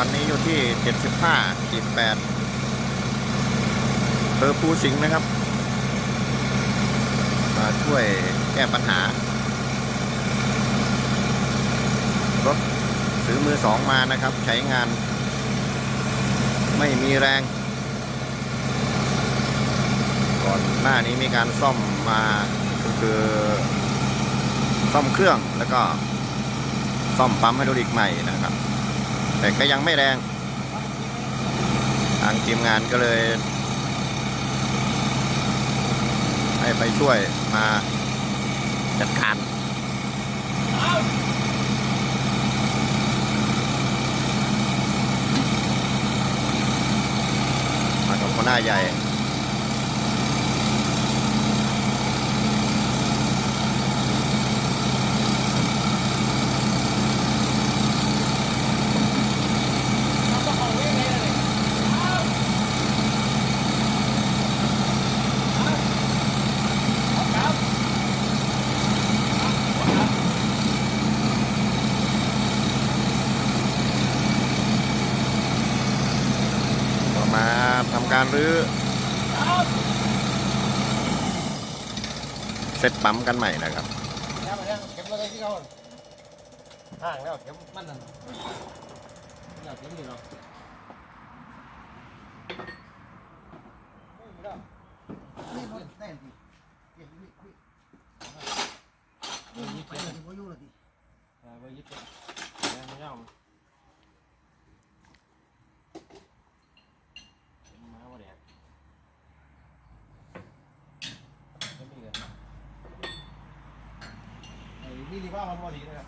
วันนี้อยู่ที่ 75ขีด8เพอภูสิงห์นะครับ มาช่วยแก้ปัญหา รถซื้อมือสองมานะครับ ใช้งาน ไม่มีแรง ก่อนหน้านี้มีการซ่อมมาก็คือซ่อมเครื่องแล้วก็ซ่อมปั๊มไฮดรอลิกใหม่นะครับ แต่ก็ยังไม่แรง ทางทีมงานก็เลย ให้ไปช่วยมาจัดการมากับคนหน้าใหญ่ ก็ มาทำการรื้อเซตปั๊มกันใหม่นะครับแล้วมาแล้วเข็มอะไรที่เขาห่างแล้วเข็มมันนั่นเนี่ยเข็มนี่เนาะนี่มันแน่นดิเข็มนี่คุยนี่ไปเลยพายุเลยดิ à bây giờ em với nhau má นี่ดีว่ามันพอดีนะครับ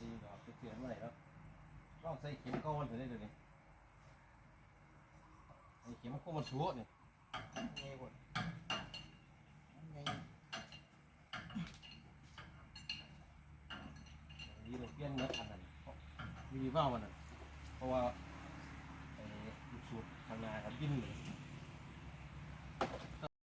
cái gì đó cái chuyện này đó ต้องใส่เข็มก้อนถึงได้เลยนี่ cái kiếm không một số này นี่หมดนี่ đi đầu tiên nữa thằng này มีว่ามันนั่นเพราะว่าไอ้ลูกสูบทางนาครับดิ้นเลย